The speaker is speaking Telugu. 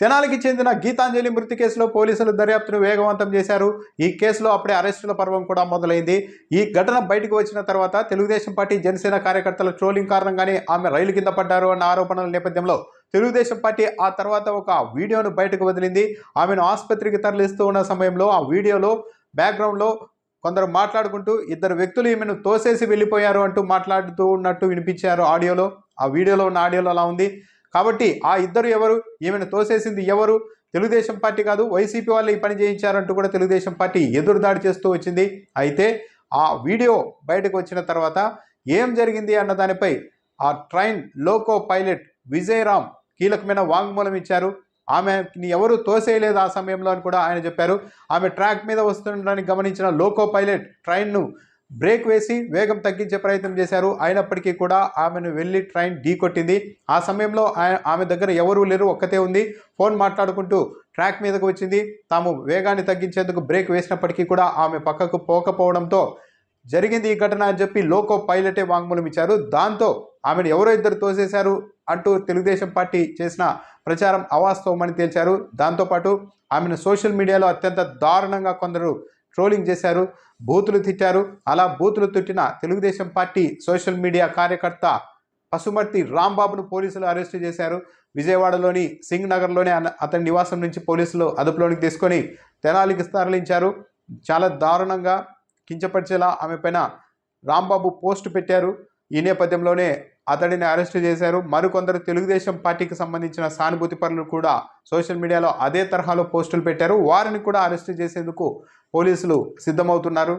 తెనాలికి చెందిన గీతాంజలి మృతి కేసులో పోలీసులు దర్యాప్తును వేగవంతం చేశారు. ఈ కేసులో అప్పుడే అరెస్టుల పర్వం కూడా మొదలైంది. ఈ ఘటన బయటకు వచ్చిన తర్వాత తెలుగుదేశం పార్టీ జనసేన కార్యకర్తల ట్రోలింగ్ కారణంగానే ఆమె రైలు కింద పడ్డారు అన్న ఆరోపణల నేపథ్యంలో తెలుగుదేశం పార్టీ ఆ తర్వాత ఒక వీడియోను బయటకు వదిలింది. ఆమెను ఆసుపత్రికి తరలిస్తూ ఉన్న సమయంలో ఆ వీడియోలో బ్యాక్గ్రౌండ్లో కొందరు మాట్లాడుకుంటూ ఇద్దరు వ్యక్తులు ఈమెను తోసేసి వెళ్ళిపోయారు అంటూ మాట్లాడుతూ ఉన్నట్టు వినిపించారు ఆడియోలో. ఆ వీడియోలో ఉన్న ఆడియోలో అలా ఉంది. కాబట్టి ఆ ఇద్దరు ఎవరు? ఈమెను తోసేసింది ఎవరు? తెలుగుదేశం పార్టీ కాదు వైసీపీ వాళ్ళు ఈ పని చేయించారంటూ కూడా తెలుగుదేశం పార్టీ ఎదురుదాడి చేస్తూ వచ్చింది. అయితే ఆ వీడియో బయటకు వచ్చిన తర్వాత ఏం జరిగింది అన్న దానిపై ఆ ట్రైన్ లోకో పైలట్ విజయరామ్ కీలకమైన వాంగ్మూలం ఇచ్చారు. ఆమెని ఎవరు తోసేయలేదు ఆ సమయంలో అని కూడా ఆయన చెప్పారు. ఆమె ట్రాక్ మీద వస్తుండడానికి గమనించిన లోకో పైలట్ ట్రైన్ను బ్రేక్ వేసి వేగం తగ్గించే ప్రయత్నం చేశారు. అయినప్పటికీ కూడా ఆమెను వెళ్ళి ట్రైన్ ఢీ కొట్టింది. ఆ సమయంలో ఆమె దగ్గర ఎవరూ లేరు ఒక్కతే ఉంది. ఫోన్ మాట్లాడుకుంటూ ట్రాక్ మీదకు వచ్చింది. తాము వేగాన్ని తగ్గించేందుకు బ్రేక్ వేసినప్పటికీ కూడా ఆమె పక్కకు పోకపోవడంతో జరిగింది ఈ ఘటన అని చెప్పి లోకో పైలటే వాంగ్మూలం ఇచ్చారు. దాంతో ఆమెను ఎవరో ఇద్దరు తోసేశారు అంటూ తెలుగుదేశం పార్టీ చేసిన ప్రచారం అవాస్తవమని తేల్చారు. దాంతోపాటు ఆమెను సోషల్ మీడియాలో అత్యంత దారుణంగా కొందరు ట్రోలింగ్ చేశారు బూతులు తిట్టారు. అలా బూతులు తిట్టిన తెలుగుదేశం పార్టీ సోషల్ మీడియా కార్యకర్త పసుమర్తి రాంబాబును పోలీసులు అరెస్టు చేశారు. విజయవాడలోని సింగ్ నగర్లోనే అతని నివాసం నుంచి పోలీసులు అదుపులోనికి తీసుకొని తెనాలికి తరలించారు. చాలా దారుణంగా కించపరిచేలా ఆమె పైన రాంబాబు పోస్ట్ పెట్టారు. ఈ నేపథ్యంలోనే అతడిని అరెస్టు చేశారు. మరికొందరు తెలుగుదేశం పార్టీకి సంబంధించిన సానుభూతి పనులు కూడా సోషల్ మీడియాలో అదే తరహాలో పోస్టులు పెట్టారు. వారిని కూడా అరెస్టు చేసేందుకు పోలీసులు సిద్ధమవుతున్నారు.